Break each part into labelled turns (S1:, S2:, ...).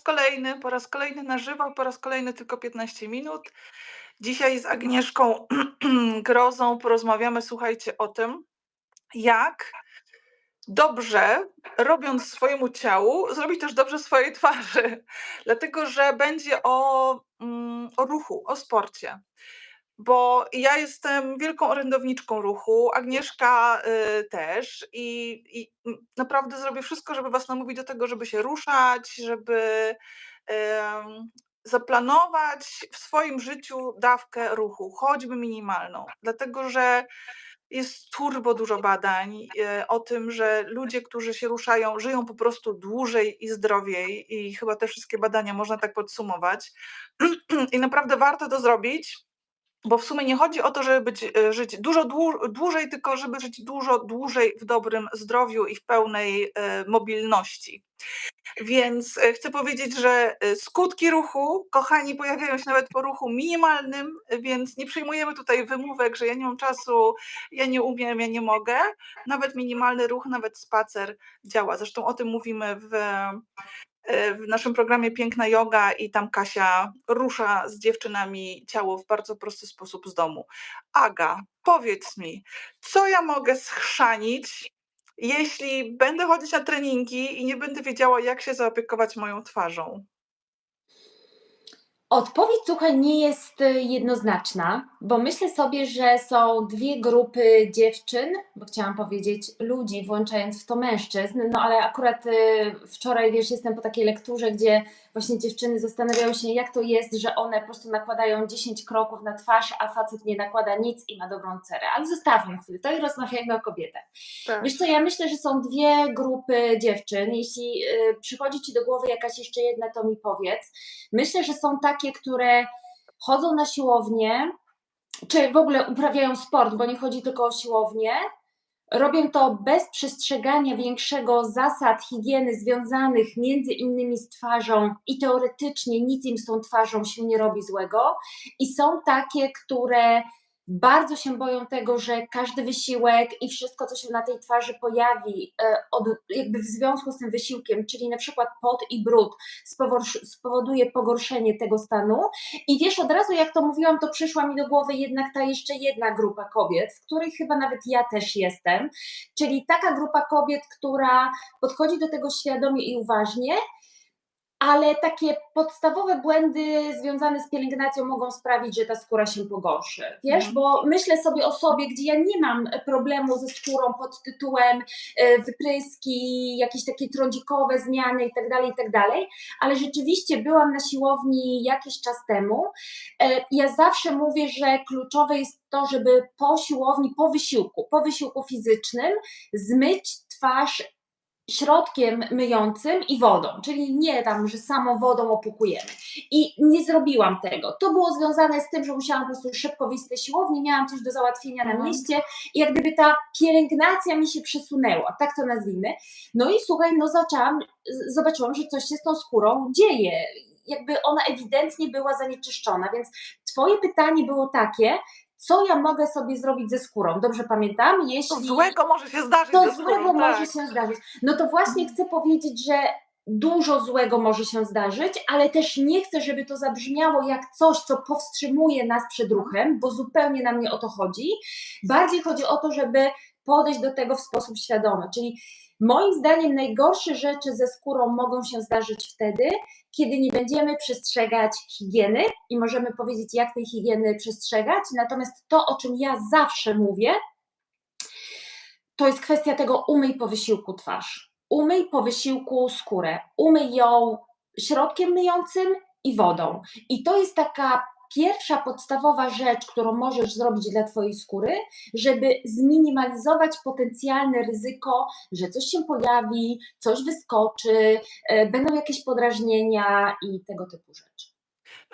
S1: kolejny, po raz kolejny na żywo, po raz kolejny tylko 15 minut. Dzisiaj z Agnieszką Grozą porozmawiamy, słuchajcie, o tym, jak dobrze, robiąc swojemu ciału, zrobić też dobrze swojej twarzy. Dlatego, że będzie o, mm, o ruchu, o sporcie. Bo ja jestem wielką orędowniczką ruchu, Agnieszka y, też i, i naprawdę zrobię wszystko, żeby was namówić do tego, żeby się ruszać, żeby em, zaplanować w swoim życiu dawkę ruchu, choćby minimalną. Dlatego, że jest turbo dużo badań e, o tym, że ludzie, którzy się ruszają, żyją po prostu dłużej i zdrowiej i chyba te wszystkie badania można tak podsumować. I naprawdę warto to zrobić, bo w sumie nie chodzi o to, żeby być, e, żyć dużo dłu- dłużej, tylko żeby żyć dużo dłużej w dobrym zdrowiu i w pełnej e, mobilności. Więc e, chcę powiedzieć, że skutki ruchu, kochani, pojawiają się nawet po ruchu minimalnym, więc nie przyjmujemy tutaj wymówek, że ja nie mam czasu, ja nie umiem, ja nie mogę. Nawet minimalny ruch, nawet spacer działa. Zresztą o tym mówimy w, w naszym programie Piękna Yoga i tam Kasia rusza z dziewczynami ciało w bardzo prosty sposób z domu. Aga, powiedz mi, co ja mogę schrzanić, jeśli będę chodzić na treningi i nie będę wiedziała, jak się zaopiekować moją twarzą.
S2: Odpowiedź, słuchaj, nie jest y, jednoznaczna, bo myślę sobie, że są dwie grupy dziewczyn, bo chciałam powiedzieć ludzi, włączając w to mężczyzn, no ale akurat y, wczoraj, wiesz, jestem po takiej lekturze, gdzie właśnie dziewczyny zastanawiają się, jak to jest, że one po prostu nakładają 10 kroków na twarz, a facet nie nakłada nic i ma dobrą cerę. Ale zostawmy chwilę to i rozmawiajmy o kobietach.
S1: Tak.
S2: Wiesz co, ja myślę, że są dwie grupy dziewczyn. Jeśli y, przychodzi Ci do głowy jakaś jeszcze jedna, to mi powiedz. Myślę, że są takie, które chodzą na siłownię, czy w ogóle uprawiają sport, bo nie chodzi tylko o siłownię. Robią to bez przestrzegania większego zasad higieny związanych między innymi z twarzą i teoretycznie nic im z tą twarzą się nie robi złego. I są takie, które bardzo się boją tego, że każdy wysiłek i wszystko, co się na tej twarzy pojawi, e, od, jakby w związku z tym wysiłkiem, czyli na przykład pot i brud, spowoduje pogorszenie tego stanu. I wiesz, od razu jak to mówiłam, to przyszła mi do głowy jednak ta jeszcze jedna grupa kobiet, w której chyba nawet ja też jestem, czyli taka grupa kobiet, która podchodzi do tego świadomie i uważnie, ale takie podstawowe błędy związane z pielęgnacją mogą sprawić, że ta skóra się pogorszy. Wiesz,
S1: Mhm.
S2: bo myślę sobie o sobie, gdzie ja nie mam problemu ze skórą pod tytułem e, wypryski, jakieś takie trądzikowe zmiany itd., itd., ale rzeczywiście byłam na siłowni jakiś czas temu. E, Ja zawsze mówię, że kluczowe jest to, żeby po siłowni, po wysiłku, po wysiłku fizycznym zmyć twarz środkiem myjącym i wodą, czyli nie tam, że samą wodą opłukujemy. I nie zrobiłam tego. To było związane z tym, że musiałam po prostu szybko wyjść z siłowni, miałam coś do załatwienia na
S1: Mhm.
S2: mieście i jak gdyby ta pielęgnacja mi się przesunęła, tak to nazwijmy. No i słuchaj, no zaczęłam, zobaczyłam, że coś się z tą skórą dzieje. Jakby ona ewidentnie była zanieczyszczona, więc twoje pytanie było takie, co ja mogę sobie zrobić ze skórą? Dobrze pamiętam?
S1: To
S2: Jeśli
S1: złego może się zdarzyć
S2: to
S1: ze
S2: złego
S1: skórą,
S2: może
S1: tak.
S2: się zdarzyć. No to właśnie chcę powiedzieć, że dużo złego może się zdarzyć, ale też nie chcę, żeby to zabrzmiało jak coś, co powstrzymuje nas przed ruchem, bo zupełnie nam nie o to chodzi. Bardziej chodzi o to, żeby podejść do tego w sposób świadomy. Czyli moim zdaniem najgorsze rzeczy ze skórą mogą się zdarzyć wtedy, kiedy nie będziemy przestrzegać higieny i możemy powiedzieć, jak tej higieny przestrzegać. Natomiast to, o czym ja zawsze mówię, to jest kwestia tego umyj po wysiłku twarz. Umyj po wysiłku skórę. Umyj ją środkiem myjącym i wodą. I to jest taka pierwsza podstawowa rzecz, którą możesz zrobić dla Twojej skóry, żeby zminimalizować potencjalne ryzyko, że coś się pojawi, coś wyskoczy, e, będą jakieś podrażnienia i tego typu rzeczy.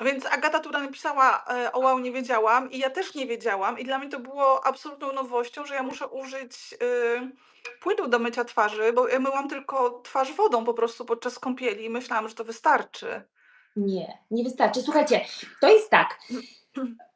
S1: No więc Agata tutaj napisała, e, o wow, nie wiedziałam i ja też nie wiedziałam i dla mnie to było absolutną nowością, że ja muszę użyć y, płynu do mycia twarzy, bo ja myłam tylko twarz wodą po prostu podczas kąpieli i myślałam, że to wystarczy.
S2: Nie, nie wystarczy. Słuchajcie, to jest tak.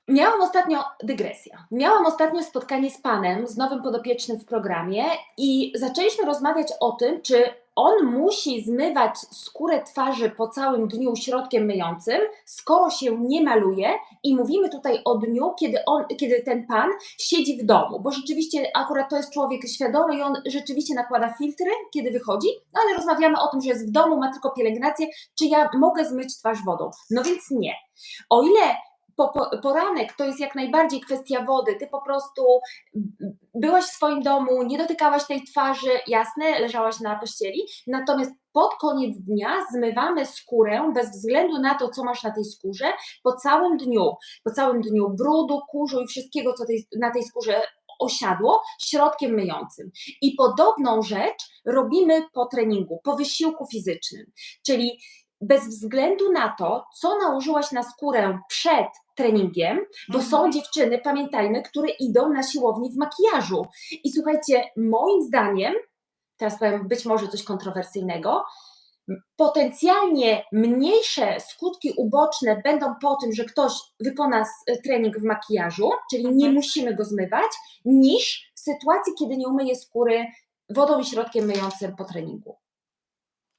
S2: Miałam ostatnio, dygresja, miałam ostatnio spotkanie z panem, z nowym podopiecznym w programie i zaczęliśmy rozmawiać o tym, czy on musi zmywać skórę twarzy po całym dniu środkiem myjącym, skoro się nie maluje i mówimy tutaj o dniu, kiedy, on, kiedy ten pan siedzi w domu, bo rzeczywiście akurat to jest człowiek świadomy i on rzeczywiście nakłada filtry, kiedy wychodzi, no ale rozmawiamy o tym, że jest w domu, ma tylko pielęgnację, czy ja mogę zmyć twarz wodą? No więc nie. O ile poranek to jest jak najbardziej kwestia wody, ty po prostu byłaś w swoim domu, nie dotykałaś tej twarzy, jasne, leżałaś na pościeli, natomiast pod koniec dnia zmywamy skórę bez względu na to, co masz na tej skórze, po całym dniu, po całym dniu brudu, kurzu i wszystkiego, co tej, na tej skórze osiadło, środkiem myjącym. I podobną rzecz robimy po treningu, po wysiłku fizycznym, czyli bez względu na to, co nałożyłaś na skórę przed treningiem, bo
S1: Mhm.
S2: są dziewczyny, pamiętajmy, które idą na siłowni w makijażu. I słuchajcie, moim zdaniem, teraz powiem być może coś kontrowersyjnego, potencjalnie mniejsze skutki uboczne będą po tym, że ktoś wykona s- trening w makijażu, czyli nie
S1: Mhm.
S2: musimy go zmywać, niż w sytuacji, kiedy nie umyje skóry wodą i środkiem myjącym po treningu.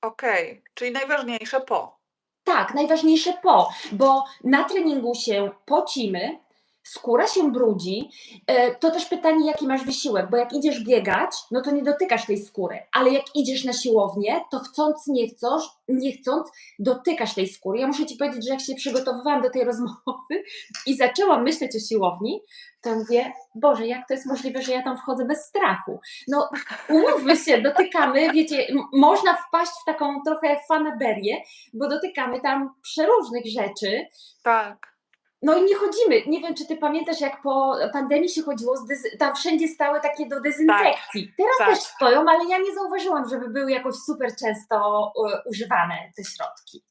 S1: Okej, czyli najważniejsze po.
S2: Tak, najważniejsze po, bo na treningu się pocimy, skóra się brudzi. E, To też pytanie, jaki masz wysiłek, bo jak idziesz biegać, no to nie dotykasz tej skóry, ale jak idziesz na siłownię, to chcąc, nie chcąc, nie chcąc, dotykasz tej skóry. Ja muszę Ci powiedzieć, że jak się przygotowywałam do tej rozmowy i zaczęłam myśleć o siłowni, to mówię, Boże, jak to jest możliwe, że ja tam wchodzę bez strachu? No, umówmy się, dotykamy, wiecie, można wpaść w taką trochę fanaberię, bo dotykamy tam przeróżnych rzeczy.
S1: Tak.
S2: No i nie chodzimy. Nie wiem, czy ty pamiętasz, jak po pandemii się chodziło, tam wszędzie stały takie do dezynfekcji. Teraz
S1: tak.
S2: też stoją, ale ja nie zauważyłam, żeby były jakoś super często e, używane te środki.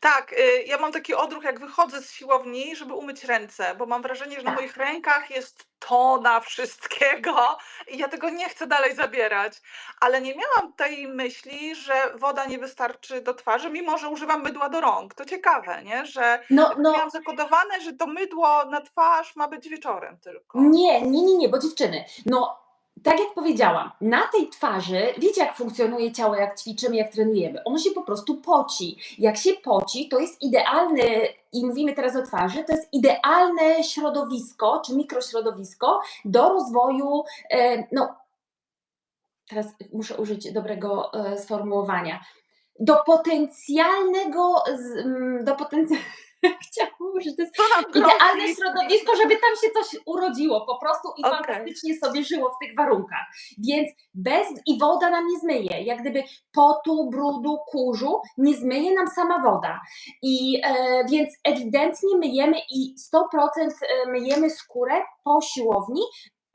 S1: Tak, y, ja mam taki odruch, jak wychodzę z siłowni, żeby umyć ręce, bo mam wrażenie, że na moich rękach jest tona wszystkiego i ja tego nie chcę dalej zabierać. Ale nie miałam tej myśli, że woda nie wystarczy do twarzy, mimo że używam mydła do rąk. To ciekawe, nie? Że
S2: No,
S1: jakoś
S2: no,
S1: miałam zakodowane, że to mydło na twarz ma być wieczorem tylko.
S2: Nie, nie, nie, nie, bo dziewczyny, no tak jak powiedziałam, na tej twarzy, wiecie jak funkcjonuje ciało, jak ćwiczymy, jak trenujemy, ono się po prostu poci. Jak się poci, to jest idealny, i mówimy teraz o twarzy, to jest idealne środowisko, czy mikrośrodowisko do rozwoju, e, no teraz muszę użyć dobrego e, sformułowania, do potencjalnego, mm, do potencjalnego, chciałam użyć, to jest idealne środowisko, żeby tam się coś urodziło po prostu i
S1: Okej.
S2: fantastycznie sobie żyło w tych warunkach. Więc bez i woda nam nie zmyje. Jak gdyby potu, brudu, kurzu nie zmyje nam sama woda. I e, więc ewidentnie myjemy i 100% e, myjemy skórę po siłowni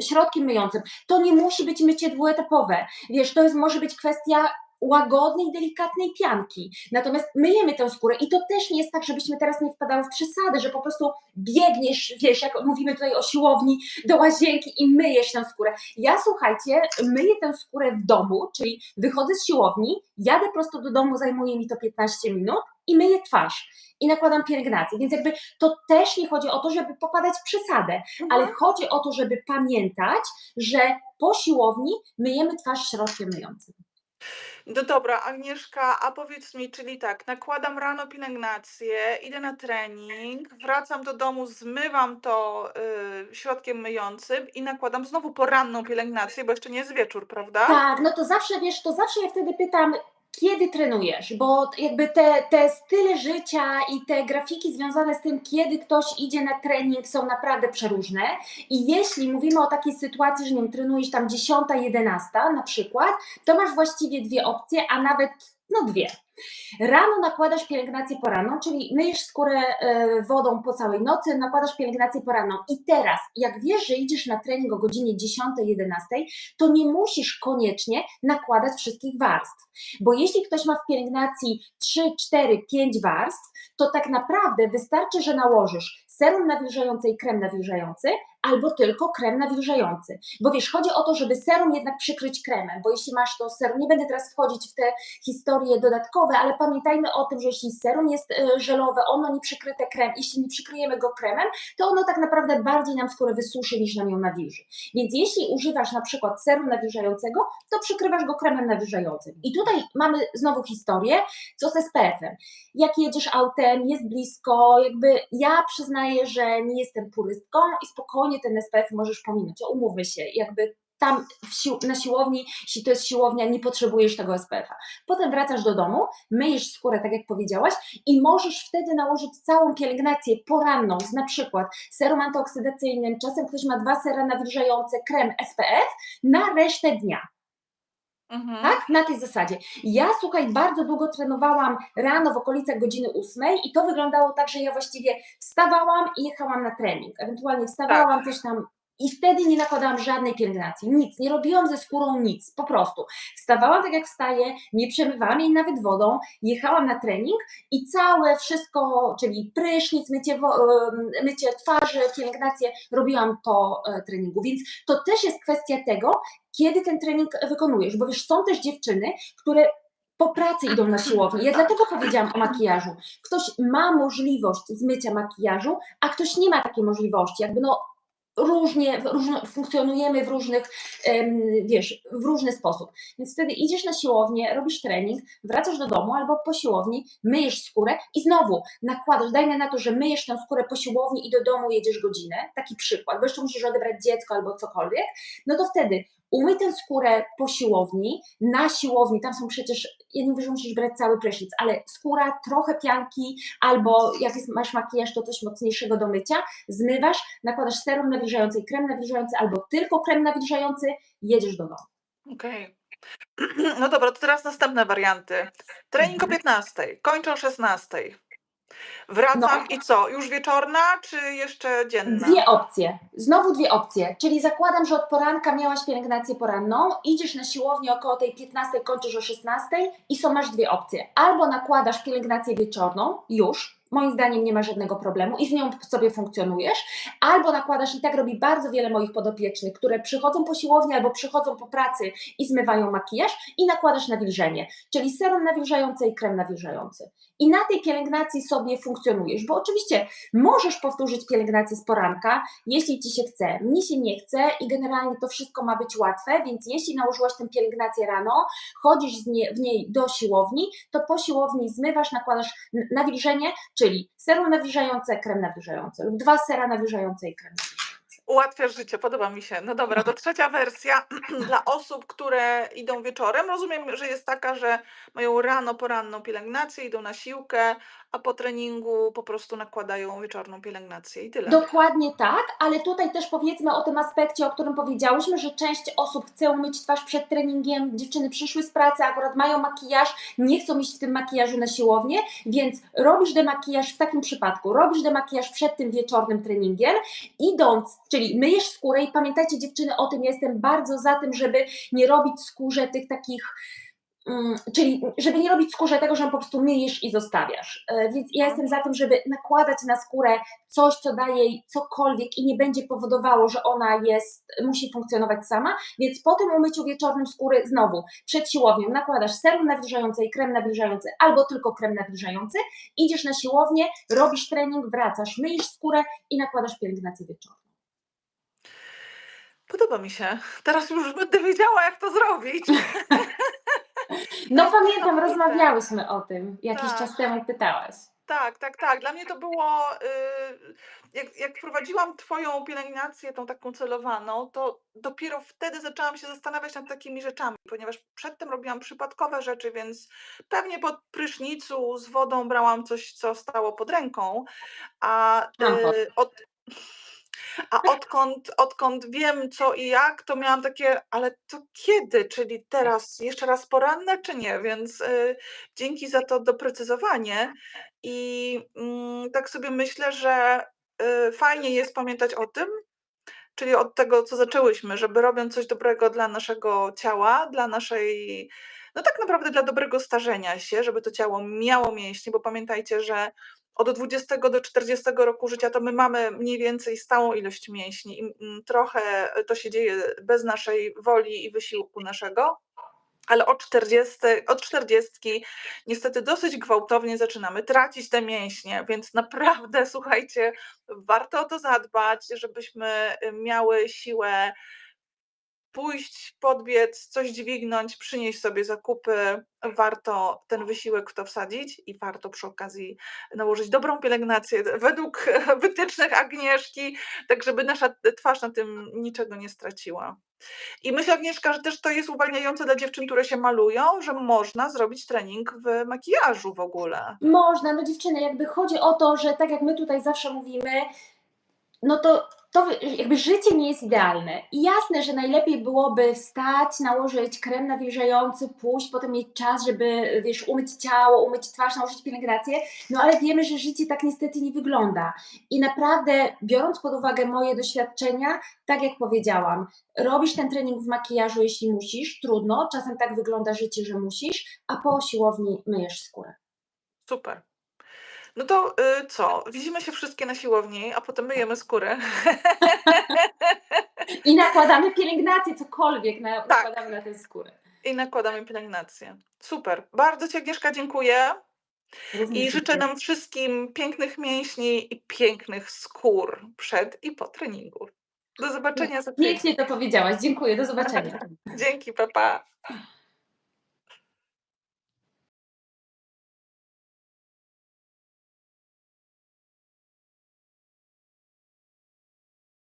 S2: środkiem myjącym. To nie musi być mycie dwuetapowe. Wiesz, to jest, może być kwestia łagodnej, delikatnej pianki. Natomiast myjemy tę skórę i to też nie jest tak, żebyśmy teraz nie wpadały w przesady, że po prostu biegniesz, wiesz, jak mówimy tutaj o siłowni, do łazienki i myjesz tę skórę. Ja słuchajcie, myję tę skórę w domu, czyli wychodzę z siłowni, jadę prosto do domu, zajmuje mi to 15 minut i myję twarz. I nakładam pielęgnację, więc jakby to też nie chodzi o to, żeby popadać w przesadę, ale
S1: Mhm.
S2: chodzi o to, żeby pamiętać, że po siłowni myjemy twarz środkiem myjącym.
S1: No dobra, Agnieszka, a powiedz mi, czyli tak, nakładam rano pielęgnację, idę na trening, wracam do domu, zmywam to y, środkiem myjącym i nakładam znowu poranną pielęgnację, bo jeszcze nie jest wieczór, prawda?
S2: Tak, no to zawsze wiesz, to zawsze ja wtedy pytam, kiedy trenujesz, bo jakby te, te style życia i te grafiki związane z tym, kiedy ktoś idzie na trening są naprawdę przeróżne. I jeśli mówimy o takiej sytuacji, że nie wiem, trenujesz tam 10, 11 na przykład, to masz właściwie dwie opcje, a nawet no dwie. Rano nakładasz pielęgnację poranną, czyli myjesz skórę e, wodą po całej nocy, nakładasz pielęgnację poranną. I teraz, jak wiesz, że idziesz na trening o godzinie 10-11, to nie musisz koniecznie nakładać wszystkich warstw. Bo jeśli ktoś ma w pielęgnacji 3, 4, 5 warstw, to tak naprawdę wystarczy, że nałożysz serum nawilżający i krem nawilżający, albo tylko krem nawilżający. Bo wiesz, chodzi o to, żeby serum jednak przykryć kremem, bo jeśli masz to serum, nie będę teraz wchodzić w te historie dodatkowe, ale pamiętajmy o tym, że jeśli serum jest e, żelowe, ono nie przykryte krem, jeśli nie przykryjemy go kremem, to ono tak naprawdę bardziej nam skórę wysuszy niż nam ją nawilży. Więc jeśli używasz na przykład serum nawilżającego, to przykrywasz go kremem nawilżającym. I tutaj mamy znowu historię, co z SPF-em. Jak jedziesz autem, jest blisko, jakby ja przyznaję, że nie jestem purystką i spokojnie ten SPF możesz pominąć. Umówmy się, jakby tam sił, na siłowni, jeśli to jest siłownia, nie potrzebujesz tego SPF-a. Potem wracasz do domu, myjesz skórę, tak jak powiedziałaś, i możesz wtedy nałożyć całą pielęgnację poranną z na przykład serum antyoksydacyjnym, czasem ktoś ma dwa sera nawilżające, krem SPF na resztę dnia.
S1: Mhm.
S2: Tak? Na tej zasadzie. Ja, słuchaj, bardzo długo trenowałam rano w okolicach godziny ósmej i to wyglądało tak, że ja właściwie wstawałam i jechałam na trening. Ewentualnie wstawałam, coś tam i wtedy nie nakładałam żadnej pielęgnacji, nic, nie robiłam ze skórą nic, po prostu. Wstawałam tak jak wstaję, nie przemywałam jej nawet wodą, jechałam na trening i całe wszystko, czyli prysznic, mycie, mycie twarzy, pielęgnację, robiłam po e, treningu, więc to też jest kwestia tego, kiedy ten trening wykonujesz, bo wiesz, są też dziewczyny, które po pracy idą na siłownię. Ja dlatego powiedziałam o makijażu. Ktoś ma możliwość zmycia makijażu, a ktoś nie ma takiej możliwości. Jakby no różnie, różno, funkcjonujemy w różnych, wiesz, w różny sposób. Więc wtedy idziesz na siłownię, robisz trening, wracasz do domu albo po siłowni, myjesz skórę i znowu nakładasz, dajmy na to, że myjesz tę skórę po siłowni i do domu jedziesz godzinę, taki przykład, bo jeszcze musisz odebrać dziecko albo cokolwiek, no to wtedy umyj tę skórę po siłowni, na siłowni, tam są przecież, ja nie mówię, że musisz brać cały prysznic, ale skóra, trochę pianki, albo jak jest, masz makijaż, to coś mocniejszego do mycia, zmywasz, nakładasz serum nawilżający i krem nawilżający, albo tylko krem nawilżający, jedziesz do domu.
S1: Okej. No dobra, to teraz następne warianty. Trening o 15, kończę o 16. Wracam i co? Już wieczorna, czy jeszcze dzienna?
S2: Dwie opcje, znowu dwie opcje, czyli zakładam, że od poranka miałaś pielęgnację poranną, idziesz na siłownię około tej 15, kończysz o 16 i są masz dwie opcje. Albo nakładasz pielęgnację wieczorną, już, moim zdaniem nie ma żadnego problemu i z nią sobie funkcjonujesz, albo nakładasz, i tak robi bardzo wiele moich podopiecznych, które przychodzą po siłowni albo przychodzą po pracy i zmywają makijaż i nakładasz nawilżenie, czyli serum nawilżający i krem nawilżający. I na tej pielęgnacji sobie funkcjonujesz, bo oczywiście możesz powtórzyć pielęgnację z poranka, jeśli Ci się chce. Mnie się nie chce i generalnie to wszystko ma być łatwe, więc jeśli nałożyłaś tę pielęgnację rano, chodzisz w niej do siłowni, to po siłowni zmywasz, nakładasz nawilżenie, czyli serum nawilżające, krem nawilżający lub dwa sera nawilżające i krem nawilżający.
S1: Ułatwiasz życie, podoba mi się. No dobra, to trzecia wersja dla osób, które idą wieczorem. Rozumiem, że jest taka, że mają rano poranną pielęgnację, idą na siłkę, a po treningu po prostu nakładają wieczorną pielęgnację i tyle.
S2: Dokładnie tak, ale tutaj też powiedzmy o tym aspekcie, o którym powiedziałyśmy, że część osób chce umyć twarz przed treningiem, dziewczyny przyszły z pracy, akurat mają makijaż, nie chcą iść w tym makijażu na siłownię, więc robisz demakijaż w takim przypadku, robisz demakijaż przed tym wieczornym treningiem, idąc, czyli myjesz skórę i pamiętajcie dziewczyny o tym, ja jestem bardzo za tym, żeby nie robić skórze tych takich Mm, czyli żeby nie robić skórze tego, że po prostu myjesz i zostawiasz. E, Więc ja jestem za tym, żeby nakładać na skórę coś, co daje jej cokolwiek i nie będzie powodowało, że ona jest, musi funkcjonować sama. Więc po tym umyciu wieczornym skóry znowu przed siłownią nakładasz serum nawilżający i krem nawilżający, albo tylko krem nawilżający, idziesz na siłownię, robisz trening, wracasz, myjesz skórę i nakładasz pielęgnację wieczorną.
S1: Podoba mi się. Teraz już będę wiedziała, jak to zrobić.
S2: No pamiętam, rozmawiałyśmy o tym jakiś
S1: Tak.
S2: czas temu, pytałaś.
S1: Tak, tak, tak. Dla mnie to było, y, jak, jak wprowadziłam Twoją pielęgnację, tą taką celowaną, to dopiero wtedy zaczęłam się zastanawiać nad takimi rzeczami, ponieważ przedtem robiłam przypadkowe rzeczy, więc pewnie po prysznicu z wodą brałam coś, co stało pod ręką, a y, od, a odkąd, odkąd wiem co i jak, to miałam takie, ale to kiedy? Czyli teraz jeszcze raz poranne, czy nie? Więc y, dzięki za to doprecyzowanie. I mm, tak sobie myślę, że y, fajnie jest pamiętać o tym, czyli od tego, co zaczęłyśmy, żeby robiąc coś dobrego dla naszego ciała, dla naszej, no tak naprawdę dla dobrego starzenia się, żeby to ciało miało mięśnie, bo pamiętajcie, że od 20 do 40 roku życia to my mamy mniej więcej stałą ilość mięśni i mm, trochę to się dzieje bez naszej woli i wysiłku naszego. Ale od 40, od 40 niestety dosyć gwałtownie zaczynamy tracić te mięśnie, więc naprawdę słuchajcie, warto o to zadbać, żebyśmy y, miały siłę pójść, podbiec, coś dźwignąć, przynieść sobie zakupy. Warto ten wysiłek w to wsadzić i warto przy okazji nałożyć dobrą pielęgnację według wytycznych Agnieszki, tak żeby nasza twarz na tym niczego nie straciła. I myślę, Agnieszka, że też to jest uwalniające dla dziewczyn, które się malują, że można zrobić trening w makijażu w ogóle.
S2: Można, no dziewczyny, jakby chodzi o to, że tak jak my tutaj zawsze mówimy, no to, to jakby życie nie jest idealne. I jasne, że najlepiej byłoby wstać, nałożyć krem nawilżający, pójść, potem mieć czas, żeby wiesz, umyć ciało, umyć twarz, nałożyć pielęgnację, no ale wiemy, że życie tak niestety nie wygląda. I naprawdę, biorąc pod uwagę moje doświadczenia, tak jak powiedziałam, robisz ten trening w makijażu, jeśli musisz, trudno, czasem tak wygląda życie, że musisz, a po siłowni myjesz skórę.
S1: Super. No to y, co? Widzimy się wszystkie na siłowni, a potem myjemy skórę.
S2: I nakładamy pielęgnację, cokolwiek na,
S1: Tak.
S2: nakładamy na tę skórę.
S1: I nakładamy pielęgnację. Super. Bardzo Ci Agnieszka dziękuję i życzę nam wszystkim pięknych mięśni i pięknych skór przed i po treningu. Do zobaczenia za tydzień.
S2: Pięknie to powiedziałaś. Dziękuję. Do zobaczenia.
S1: Dzięki, papa. Pa.